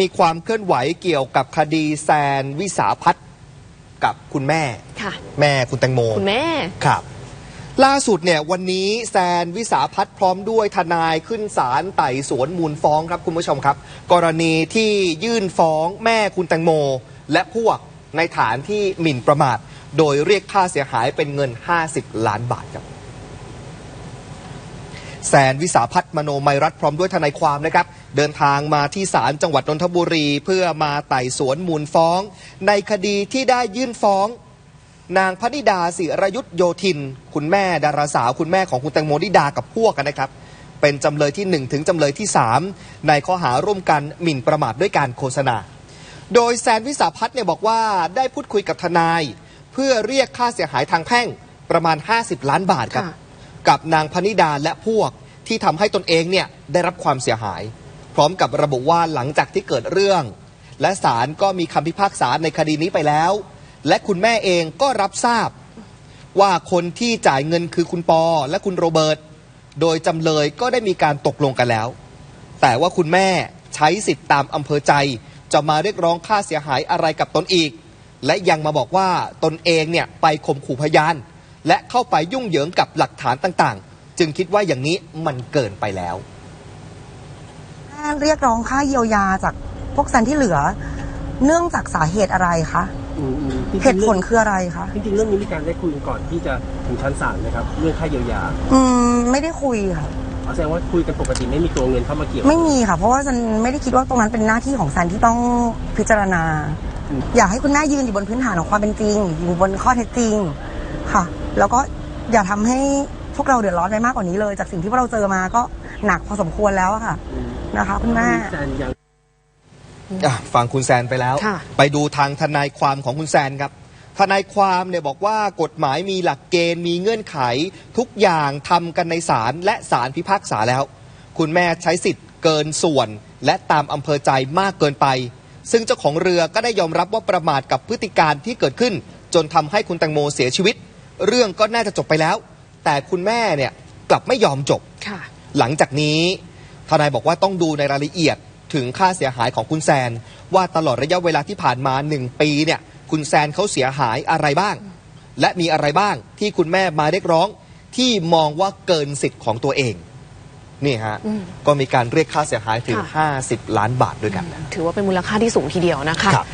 มีความเคลื่อนไหวเกี่ยวกับคดีแซนวิสาพัฒน์กับคุณแม่ ค่ะ แม่คุณแตงโมคุณแม่ ครับ ล่าสุดเนี่ยวันนี้แซนวิสาพัฒน์พร้อมด้วยทนายขึ้นศาลไต่สวนมูลฟ้องครับคุณผู้ชมครับ กรณีที่ยื่นฟ้องแม่คุณแตงโม และพวกในฐานที่หมิ่นประมาท โดยเรียกค่าเสียหายเป็นเงิน 50 ล้านบาทครับ แซนวิสาพัฒน์มโนมัยรัฐพร้อมด้วยทนายความนะครับ เดินทางมาที่ศาลจังหวัดนนทบุรี เพื่อมาไต่สวนมูลฟ้อง ในคดีที่ได้ยื่นฟ้อง นางพนิดาศิรยุทธโยธิน คุณแม่ดาราสาว คุณแม่ของคุณแตงโมนิดากับพวกกันนะครับ เป็นจำเลยที่ 1 ถึงจำเลยที่ 3 ในข้อหาร่วมกันหมิ่นประมาทด้วยการโฆษณา โดยแซนวิสาพัฒน์เนี่ยบอกว่าได้พูดคุยกับทนาย เพื่อเรียกค่าเสียหายทางแพ่งประมาณ 50 ล้านบาทครับ กับนางพนิดาและพวกที่ทำให้ตนเองเนี่ยได้รับความเสียหาย พร้อมกับระบุว่าหลังจากที่เกิดเรื่อง และศาลก็มีคำพิพากษาในคดีนี้ไปแล้ว และคุณแม่เองก็รับทราบ ว่าคนที่จ่ายเงินคือคุณปอและคุณโรเบิร์ตโดยจำเลยก็ได้มีการตกลงกันแล้ว แต่ว่าคุณแม่ใช้สิทธิ์ตามอำเภอใจ จะมาเรียกร้องค่าเสียหายอะไรกับตนอีก และยังมาบอกว่าตนเองเนี่ยไปข่มขู่พยาน และเข้าไปยุ่งเหยิงกับหลักฐานต่างๆ จึงคิดว่าอย่างนี้มันเกินไปแล้ว เรียกร้องค่าเยียวยาจากพวกแซนที่เหลือ เนื่องจากสาเหตุอะไรคะอืมอืมจริงๆเหตุผลคืออะไรคะจริงๆเรื่องนี้มีการได้คุยกันก่อนที่จะถึงชั้นศาลนะครับ เรื่องค่าเยียวยาอืมไม่ได้คุยค่ะ เอาแสดงว่าคุยกันปกติไม่มีตัวเงินเข้ามาเกี่ยว ไม่มีค่ะ เพราะว่าฉันไม่ได้คิดว่าตรงนั้นเป็นหน้าที่ของแซนที่ต้องพิจารณา อืม อยากให้คุณแม่ยืนอยู่บนพื้นฐานของความเป็นจริง อยู่บนข้อเท็จจริงค่ะ แล้วก็อย่าทำให้พวกเราเดือดร้อนไปมากกว่านี้เลย จากสิ่งที่พวกเราเจอมาก็หนักพอสมควรแล้วอะค่ะอืมนะคะคุณแม่แซนยังอะฟังคุณแซนไปแล้วค่ะไปดูทางทนายความของคุณแซนครับทนายความเนี่ยบอกว่ากฎหมายมีหลักเกณฑ์มีเงื่อนไข ทุกอย่างทำกันในศาลและศาลพิพากษาแล้ว คุณแม่ใช้สิทธิ์เกินส่วน และตามอำเภอใจมากเกินไป ซึ่งเจ้าของเรือก็ได้ยอมรับว่าประมาทกับพฤติการที่เกิดขึ้น จนทำให้คุณแตงโมเสียชีวิต เรื่องก็น่าจะจบไปแล้ว แต่คุณแม่เนี่ยกลับไม่ยอมจบค่ะหลังจากนี้ทนายบอกว่าต้องดูในรายละเอียดถึงค่าเสียหายของคุณแซน ว่าตลอดระยะเวลาที่ผ่านมา1ปีเนี่ยคุณแซนเขาเสียหายอะไรบ้าง และมีอะไรบ้างที่คุณแม่มาเรียกร้อง ที่มองว่าเกินสิทธิ์ของตัวเองนี่ฮะอืมก็มีการเรียกค่าเสียหายถึงค่ะ50 ล้านบาทด้วยกันนะถือว่าเป็นมูลค่าที่สูงทีเดียวนะคะครับ